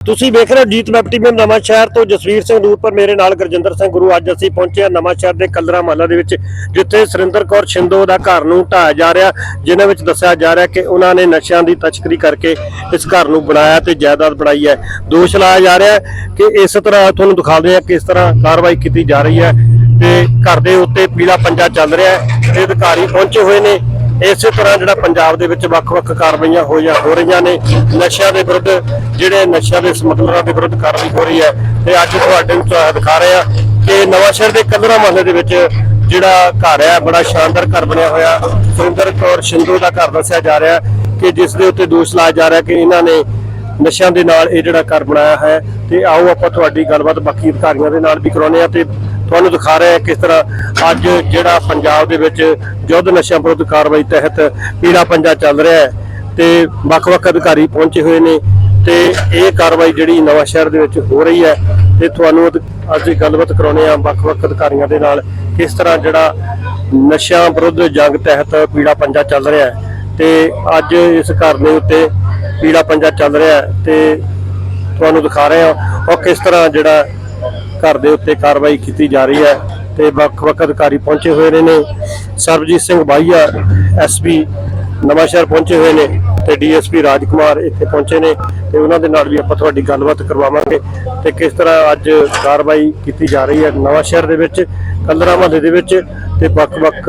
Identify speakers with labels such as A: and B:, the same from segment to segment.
A: ਤੁਸੀਂ ਵੇਖ ਰਹੇ ਹੋ ਜੀਤ ਵੈਬ ਟੀਵੀ ਨਵਾਂ ਸ਼ਹਿਰ ਤੋਂ ਜਸਵੀਰ ਸਿੰਘ ਨੂਰਪੁਰ ਮੇਰੇ ਨਾਲ ਗੁਰਜਿੰਦਰ ਸਿੰਘ ਗੁਰੂ, ਅੱਜ ਅਸੀਂ ਪਹੁੰਚੇ ਹਾਂ ਨਵਾਂ ਸ਼ਹਿਰ ਦੇ ਕਲਰਾ ਮਹੱਲਾ ਦੇ ਵਿੱਚ, ਜਿੱਥੇ ਸੁਰਿੰਦਰ ਕੌਰ ਛਿੰਦੋ ਦਾ ਘਰ ਨੂੰ ਢਾਇਆ ਜਾ ਰਿਹਾ। ਜਿਨ੍ਹਾਂ ਵਿੱਚ ਦੱਸਿਆ ਜਾ ਰਿਹਾ ਕਿ ਉਹਨਾਂ ਨੇ ਨਸ਼ਿਆਂ ਦੀ ਤਸਕਰੀ ਕਰਕੇ ਇਸ ਘਰ ਨੂੰ ਬਣਾਇਆ ਤੇ ਜਾਇਦਾਦ ਬਣਾਈ ਹੈ। ਦੋਸ਼ ਲਾਇਆ ਜਾ ਰਿਹਾ ਕਿ ਇਸ ਤਰ੍ਹਾਂ ਤੁਹਾਨੂੰ ਦਿਖਾਉਂਦੇ ਆ ਕਿਸ ਤਰ੍ਹਾਂ ਕਾਰਵਾਈ ਕੀਤੀ ਜਾ ਰਹੀ ਹੈ ਤੇ ਘਰ ਦੇ ਉੱਤੇ ਪੀਲਾ ਪੰਜਾ ਚੱਲ ਰਿਹਾ ਹੈ। ਤੇ ਅਧਿਕਾਰੀ ਪਹੁੰਚੇ ਹੋਏ ਨੇ। ਇਸੇ ਤਰ੍ਹਾਂ ਜਿਹੜਾ ਪੰਜਾਬ ਦੇ ਵਿੱਚ ਵੱਖ-ਵੱਖ ਕਾਰਵਾਈਆਂ ਹੋਈਆਂ, ਹੋ ਰਹੀਆਂ ਨੇ, ਨਸ਼ਿਆਂ ਦੇ ਵਿਰੁੱਧ, ਜਿਹੜੇ ਨਸ਼ਿਆਂ ਦੇ ਸਮਗਲਰਾਂ ਦੇ ਵਿਰੁੱਧ ਕਾਰਵਾਈ ਹੋ ਰਹੀ ਹੈ, ਤੇ ਅੱਜ ਤੁਹਾਡੇ ਨੂੰ ਦਿਖਾ ਰਹੇ ਆ ਕਿ ਨਵਾਂ ਸ਼ਹਿਰ ਦੇ ਕਲਰਾ ਮਹੱਲੇ ਦੇ ਵਿੱਚ ਜਿਹੜਾ ਘਰ ਹੈ, ਬੜਾ ਸ਼ਾਨਦਾਰ ਘਰ ਬਣਿਆ ਹੋਇਆ, ਸੁਰਿੰਦਰ ਕੌਰ ਸ਼ਿੰਦੋ ਦਾ ਘਰ ਦੱਸਿਆ ਜਾ ਰਿਹਾ ਕਿ ਜਿਸ ਦੇ ਉੱਤੇ ਦੋਸ਼ ਲਾਇਆ ਜਾ ਰਿਹਾ ਕਿ ਇਹਨਾਂ ਨੇ ਨਸ਼ਿਆਂ ਦੇ ਨਾਲ ਇਹ ਜਿਹੜਾ ਘਰ ਬਣਾਇਆ ਹੈ, ਤੇ ਆਓ ਆਪਾਂ ਤੁਹਾਡੀ ਗੱਲਬਾਤ ਬਾਕੀ ਅਧਿਕਾਰੀਆਂ ਦੇ ਨਾਲ ਵੀ ਕਰਾਉਨੇ ਆ ਤੇ ਤੁਹਾਨੂੰ ਦਿਖਾ ਰਿਹਾ ਕਿਸ ਤਰ੍ਹਾਂ ਅੱਜ ਜਿਹੜਾ ਪੰਜਾਬ ਦੇ ਵਿੱਚ ਯੁੱਧ ਨਸ਼ਿਆਂ ਵਿਰੁੱਧ ਕਾਰਵਾਈ ਤਹਿਤ ਪੀੜਾ ਪੰਜਾ ਚੱਲ ਰਿਹਾ ਹੈ ਤੇ ਵੱਖ-ਵੱਖ ਅਧਿਕਾਰੀ ਪਹੁੰਚੇ ਹੋਏ ਨੇ ਤੇ ਇਹ ਕਾਰਵਾਈ ਜਿਹੜੀ ਨਵਾਂ ਸ਼ਹਿਰ ਦੇ ਵਿੱਚ ਹੋ ਰਹੀ ਹੈ ਤੇ ਤੁਹਾਨੂੰ ਅਧ- ਅੱਜ ਗੱਲਬਾਤ ਕਰਾਉਨੇ ਆ ਵੱਖ-ਵੱਖ ਅਧਿਕਾਰੀਆਂ ਦੇ ਨਾਲ ਕਿਸ ਤਰ੍ਹਾਂ ਜਿਹੜਾ ਨਸ਼ਿਆਂ ਵਿਰੁੱਧ ਜੰਗ ਤਹਿਤ ਪੀੜਾ ਪੰਜਾ ਚੱਲ ਰਿਹਾ ਹੈ ਤੇ ਅੱਜ ਇਸ ਘਰ ਦੇ ਉੱਤੇ ਪੀੜਾ ਪੰਜਾ ਚੱਲ ਰਿਹਾ ਹੈ ਤੇ ਤੁਹਾਨੂੰ ਦਿਖਾ ਰਹੇ ਹਾਂ ਉਹ ਕਿਸ ਤਰ੍ਹਾਂ ਜਿਹੜਾ ਘਰ ਦੇ ਉੱਤੇ ਕਾਰਵਾਈ ਕੀਤੀ ਜਾ ਰਹੀ ਹੈ ਤੇ ਵੱਖ-ਵੱਖ ਅਧਿਕਾਰੀ ਪਹੁੰਚੇ ਹੋਏ ਨੇ ਸਰਬਜੀਤ ਸਿੰਘ ਬਾਈਆ ਐਸਪੀ ਨਵਾਂਸ਼ਹਿਰ ਪਹੁੰਚੇ ਹੋਏ ਨੇ ਤੇ ਡੀਐਸਪੀ ਰਾਜਕੁਮਾਰ ਇੱਥੇ ਪਹੁੰਚੇ ਨੇ ਤੇ ਉਹਨਾਂ ਦੇ ਨਾਲ ਵੀ ਆਪਾਂ ਤੁਹਾਡੀ ਗੱਲਬਾਤ ਕਰਵਾਵਾਂਗੇ ਤੇ ਕਿਸ ਤਰ੍ਹਾਂ ਅੱਜ ਕਾਰਵਾਈ ਕੀਤੀ ਜਾ ਰਹੀ ਹੈ ਨਵਾਂਸ਼ਹਿਰ ਦੇ ਵਿੱਚ ਕਲਰਾ ਮਹੱਲੇ ਦੇ ਵਿੱਚ ਤੇ ਵੱਖ-ਵੱਖ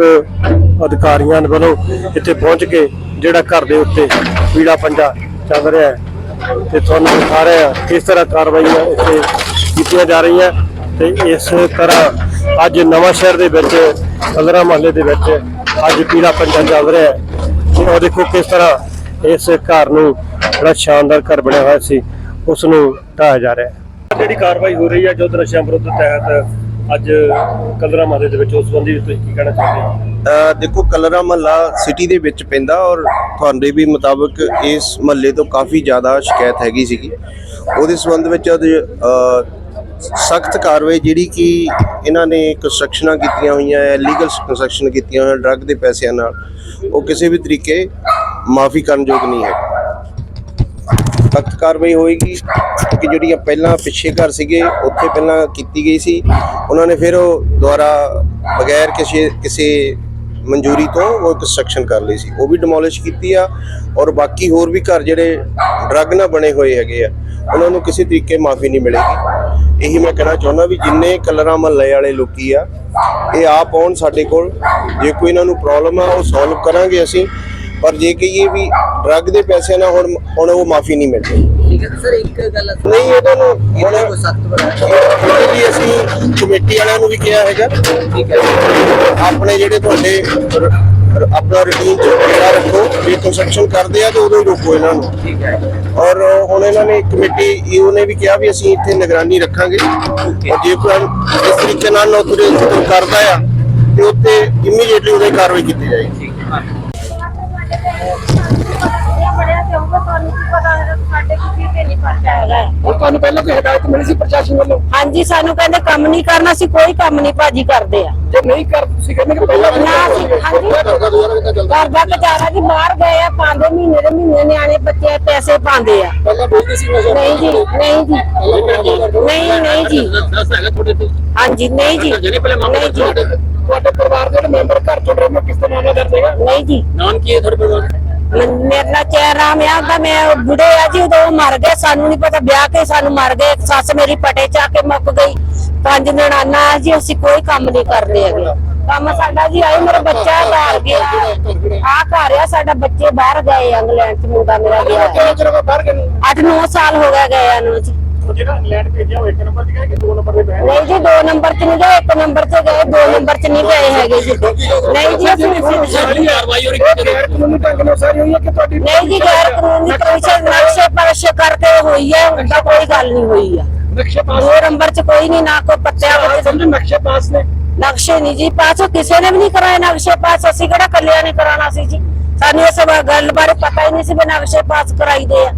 A: ਅਧਿਕਾਰੀਆਂ ਵੱਲੋਂ ਇੱਥੇ ਪਹੁੰਚ ਕੇ ਜਿਹੜਾ ਘਰ ਦੇ ਉੱਤੇ ਪੀੜਾ ਪੰਜਾ ਚੱਲ ਰਿਹਾ ਹੈ ਤੇ ਤੁਹਾਨੂੰ ਦਿਖਾ ਰਿਹਾ ਕਿਸ ਤਰ੍ਹਾਂ ਕਾਰਵਾਈਆਂ ਇੱਥੇ ਕੀਤੀਆਂ ਜਾ ਰਹੀਆਂ ਤੇ ਇਸ ਤਰ੍ਹਾਂ ਅੱਜ ਨਵਾਂ ਸ਼ਹਿਰ ਦੇ ਵਿੱਚ ਕਲਰਾ ਮਹੱਲੇ ਦੇ ਵਿੱਚ ਅੱਜ ਪੀਲਾ ਪੰਜਾ ਚੱਲ ਰਿਹਾ ਹੈ। ਤੇ ਉਹ ਦੇਖੋ ਕਿਸ ਤਰ੍ਹਾਂ ਇਸ ਘਰ ਨੂੰ ਜਿਹੜਾ ਸ਼ਾਨਦਾਰ ਘਰ ਬਣਿਆ ਹੋਇਆ ਸੀ ਉਸ ਨੂੰ ਢਾਇਆ ਜਾ ਰਿਹਾ ਹੈ। ਜਿਹੜੀ ਕਾਰਵਾਈ ਹੋ ਰਹੀ ਹੈ, ਜੋ ਨਸ਼ਿਆਂ ਵਿਰੁੱਧ ਤਹਿਤ ਅੱਜ ਕਲਰਾ ਮਹੱਲੇ ਦੇ ਵਿੱਚ, ਉਸ ਸੰਬੰਧੀ ਤੁਸੀਂ ਕੀ ਕਹਿਣਾ ਚਾਹੁੰਦੇ ਹੋ?
B: ਦੇਖੋ ਕਲਰਾ ਮਹੱਲਾ ਸਿਟੀ ਦੇ ਵਿੱਚ ਪੈਂਦਾ ਔਰ ਤੁਹਾਡੇ ਵੀ ਮੁਤਾਬਕ ਇਸ ਮਹੱਲੇ ਤੋਂ ਕਾਫੀ ਜ਼ਿਆਦਾ ਸ਼ਿਕਾਇਤ ਹੈਗੀ ਸੀਗੀ। ਉਹਦੇ ਸੰਬੰਧ ਵਿੱਚ ਅੱਜ ਸਖਤ ਕਾਰਵਾਈ ਜਿਹੜੀ ਕਿ ਇਹਨਾਂ ਨੇ ਕੰਸਟਰਕਸ਼ਨਾਂ ਕੀਤੀਆਂ ਹੋਈਆਂ ਹੈ ਲੀਗਲ ਕੰਸਟਰਕਸ਼ਨ ਕੀਤੀਆਂ ਹੋਈਆਂ ਡਰੱਗ ਦੇ ਪੈਸਿਆਂ ਨਾਲ, ਉਹ ਕਿਸੇ ਵੀ ਤਰੀਕੇ ਮਾਫੀ ਕਰਨ ਯੋਗ ਨਹੀਂ ਹੈ। ਸਖਤ ਕਾਰਵਾਈ ਹੋਏਗੀ ਕਿ ਜਿਹੜੀਆਂ ਪਹਿਲਾਂ ਪਿੱਛੇ ਘਰ ਸੀਗੇ, ਉੱਥੇ ਪਹਿਲਾਂ ਕੀਤੀ ਗਈ ਸੀ, ਉਹਨਾਂ ਨੇ ਫਿਰ ਉਹ ਦੁਆਰਾ ਬਗੈਰ ਕਿਸੇ ਕਿਸੇ ਮਨਜ਼ੂਰੀ ਤੋਂ ਉਹ ਕੰਸਟਰਕਸ਼ਨ ਕਰ ਲਈ ਸੀ। ਉਹ ਵੀ ਡਿਮੋਲਿਸ਼ ਕੀਤੀ ਆ ਔਰ ਬਾਕੀ ਹੋਰ ਵੀ ਘਰ ਜਿਹੜੇ ਡਰੱਗ ਨਾਲ ਬਣੇ ਹੋਏ ਹੈਗੇ ਆ, ਉਹਨਾਂ ਨੂੰ ਕਿਸੇ ਤਰੀਕੇ ਮਾਫੀ ਨਹੀਂ ਮਿਲੇਗੀ। ਇਹੀ ਮੈਂ ਕਹਿਣਾ ਚਾਹੁੰਦਾ ਵੀ ਜਿੰਨੇ ਕਲਰਾਂ ਮਹੱਲੇ ਵਾਲੇ ਲੋਕੀ ਆ ਇਹ ਆਪ ਆਉਣ ਸਾਡੇ ਕੋਲ। ਜੇ ਕੋਈ ਇਹਨਾਂ ਨੂੰ ਪ੍ਰੋਬਲਮ ਆ ਉਹ ਸੋਲਵ ਕਰਾਂਗੇ ਅਸੀਂ। ਪਰ ਜੇ ਕਹੀਏ ਵੀ ਡਰੱਗ ਦੇ ਪੈਸੇ ਨਾਲ ਹੁਣ ਹੁਣ ਉਹ ਮਾਫੀ ਨਹੀਂ ਮਿਲਦੀ।
C: ਠੀਕ ਹੈ ਸਰ ਇੱਕ ਗੱਲ
B: ਨਹੀਂ ਇਹਨਾਂ ਨੂੰ ਹੁਣ
C: ਨੂੰ ਸਖਤ ਬਣਾਇਆ
B: ਲਈ ਅਸੀਂ ਕਮੇਟੀ ਵਾਲਿਆਂ ਨੂੰ ਵੀ ਕਿਹਾ ਹੈਗਾ।
C: ਠੀਕ ਹੈ।
B: ਆਪਣੇ ਜਿਹੜੇ ਤੁਹਾਡੇ ਆਪਣਾ ਰੂਟੀਨ ਚ ਜਿਹੜਾ ਰੱਖੋ ਜੇ ਕੰਸਟਰਕਸ਼ਨ ਕਰਦੇ ਆ ਤਾਂ ਉਦੋਂ ਹੀ ਰੋਕੋ ਇਹਨਾਂ ਨੂੰ।
C: ਠੀਕ ਹੈ।
B: ਔਰ ਹੁਣ ਇਹਨਾਂ ਨੇ ਕਮੇਟੀ ਈਓ ਨੇ ਵੀ ਕਿਹਾ ਵੀ ਅਸੀਂ ਇੱਥੇ ਨਿਗਰਾਨੀ ਰੱਖਾਂਗੇ। ਔਰ ਜੇ ਕੋਈ ਇਸ ਤਰੀਕੇ ਨਾਲ ਨੌਕਰੀ ਕਰਦਾ ਆ ਤੇ ਉੱਤੇ ਇਮੀਡੀਏਟਲੀ ਉਹਦੀ ਕਾਰਵਾਈ ਕੀਤੀ ਜਾਏਗੀ।
D: ਹੋਊਗਾ ਤੁਹਾਨੂੰ ਕੀ ਪਤਾ ਹੈ ਸਾਡੇ ਕਿਸੇ ਤੇ ਨਹੀਂ ਪਰਚਾ ਹੈਗਾ
A: ਹੁਣ ਤੁਹਾਨੂੰ ਪਹਿਲਾਂ ਕੋਈ ਹਦਾਇਤ ਮਿਲੀ ਸੀ ਪ੍ਰਸ਼ਾਸਨ ਵੱਲੋਂ?
D: ਹਾਂਜੀ ਸਾਨੂੰ ਕਹਿੰਦੇ ਕੰਮ ਨਹੀਂ ਕਰਨਾ ਸੀ ਕੋਈ ਕੰਮ ਨਹੀਂ ਭਾਜੀ ਕਰਦੇ ਆ।
A: ਜੇ ਨਹੀਂ ਕਰ ਤੁਸੀਂ ਕਹਿੰਦੇ ਕਿ ਪਹਿਲਾਂ
D: ਨਾ ਅਸੀਂ ਹਾਂਜੀ। ਘਰ ਦਾ ਗੁਜ਼ਾਰਾ ਜੀ ਬਾਹਰ ਗਏ ਆ ਪਾਉਂਦੇ ਮਹੀਨੇ ਦੇ ਮਹੀਨੇ ਨਿਆਣੇ ਬੱਚੇ ਪੈਸੇ ਪਾਉਂਦੇ ਆ।
A: ਪਹਿਲਾਂ ਬੋਲਦੇ ਸੀ ਨਸ਼ਾ
D: ਨਹੀਂ ਜੀ ਨਹੀਂ ਜੀ। ਨਹੀਂ ਨਹੀਂ ਜੀ। ਹਾਂਜੀ ਨਹੀਂ ਜੀ। ਨਹੀਂ ਜੀ।
A: ਤੁਹਾਡੇ ਪਰਿਵਾਰ ਦੇ ਜਿਹੜੇ ਮੈਂਬਰ ਘਰ ਤੋਂ ਨੇ ਕਿਸ ਦਾ ਮਾਮਲਾ ਦਰਜ ਹੈਗਾ?
D: ਨਹੀਂ ਜੀ।
A: ਨਾਮ ਕੀ ਹੈ ਤੁਹਾਡੇ ਪਰਿਵਾਰ
D: ਮੇਰੇ ਨਾਲ ਚਿਹਰਾਮ ਆ ਦਾ ਮੈਂ ਬੁੜੇ ਆ ਜੀ ਉਦੋਂ ਉਹ ਮਰ ਗਏ ਸਾਨੂੰ ਨਹੀਂ ਪਤਾ ਵਿਆਹ ਕੇ ਸਾਨੂੰ ਮਰ ਗਏ ਸੱਸ ਮੇਰੀ ਪਟੇ ਚ ਕੇ ਮੁੱਕ ਗਈ ਪੰਜ ਨਣਾਨਾ ਆ ਜੀ ਅਸੀਂ ਕੋਈ ਕੰਮ ਨਹੀਂ ਕਰਦੇ ਹੈਗੇ। ਕੰਮ ਸਾਡਾ ਜੀ ਆਈ ਮੇਰਾ ਬੱਚਾ ਬਾਹਰ ਗਿਆ। ਆ ਘਰ ਆ ਸਾਡਾ ਬੱਚੇ ਬਾਹਰ ਗਏ ਇੰਗਲੈਂਡ ਚ ਮੁੰਡਾ ਮੇਰਾ ਗਿਆ।
A: ਕਿੰਨੇ ਚਿਰ ਹੋ ਬਾਹਰ ਗਏ
D: 8-9 ਸਾਲ ਹੋ ਗਏ ਗਏ ਨੂੰ ਜੀ
A: ਜਿਹੜਾ ਇੰਗਲੈਂਡ ਭੇਜਿਆ ਉਹ ਇੱਕ ਨੰਬਰ ਦੀ ਕਿ ਦੋ ਨੰਬਰ ਦੇ ਪੈ
D: ਨਹੀਂ ਜੀ ਦੋ ਨੰਬਰ ਚ ਨਹੀਂ ਗਏ ਇੱਕ ਨੰਬਰ ਚ ਗਏ ਦੋ ਨੰਬਰ ਚ ਨਹੀਂ ਗਏ ਹੈਗੇ ਜੀ। ਨਹੀਂ ਜੀ ਅਸੀਂ
A: ਸਾਰੀ ਕਾਰਵਾਈ ਹੋ ਰਹੀ ਹੈ ਗੈਰ ਕਾਨੂੰਨੀ ਢੰਗ ਨਾਲ ਸਾਰੀ ਹੋਈ ਹੈ ਕਿ ਤੁਹਾਡੀ
D: ਨਹੀਂ ਜੀ ਗੈਰ ਕਾਨੂੰਨੀ ਤਰੀਕੇ ਨਕਸ਼ੇ ਪਰਸ਼ ਕਰਕੇ ਹੋਈ ਹੈ ਉਂਦਾ ਕੋਈ ਗੱਲ ਨਹੀਂ ਹੋਈ ਆ।
A: ਨਕਸ਼ੇ ਪਾਸ
D: ਦੋ ਨੰਬਰ ਚ ਕੋਈ ਨਹੀਂ ਨਾ ਕੋਈ ਪੱਤਿਆਂ
A: ਸਮਝ ਨਕਸ਼ੇ ਪਾਸ ਨੇ।
D: ਨਕਸ਼ੇ ਨਹੀਂ ਜੀ ਪਾਸ ਉਹ ਕਿਸੇ ਨੇ ਵੀ ਨਹੀਂ ਕਰਾਏ ਨਕਸ਼ੇ ਪਾਸ ਅਸੀਂ ਕਿਹੜਾ ਕੱਲਿਆਂ ਨੇ ਕਰਾਉਣਾ ਸੀ ਜੀ? ਸਾਨੂੰ ਇਸ ਵਾ- ਗੱਲ ਬਾਰੇ ਪਤਾ ਹੀ ਨਹੀਂ ਸੀ ਵੀ ਨਕਸ਼ੇ ਪਾਸ ਕਰਾਈਦੇ ਆ।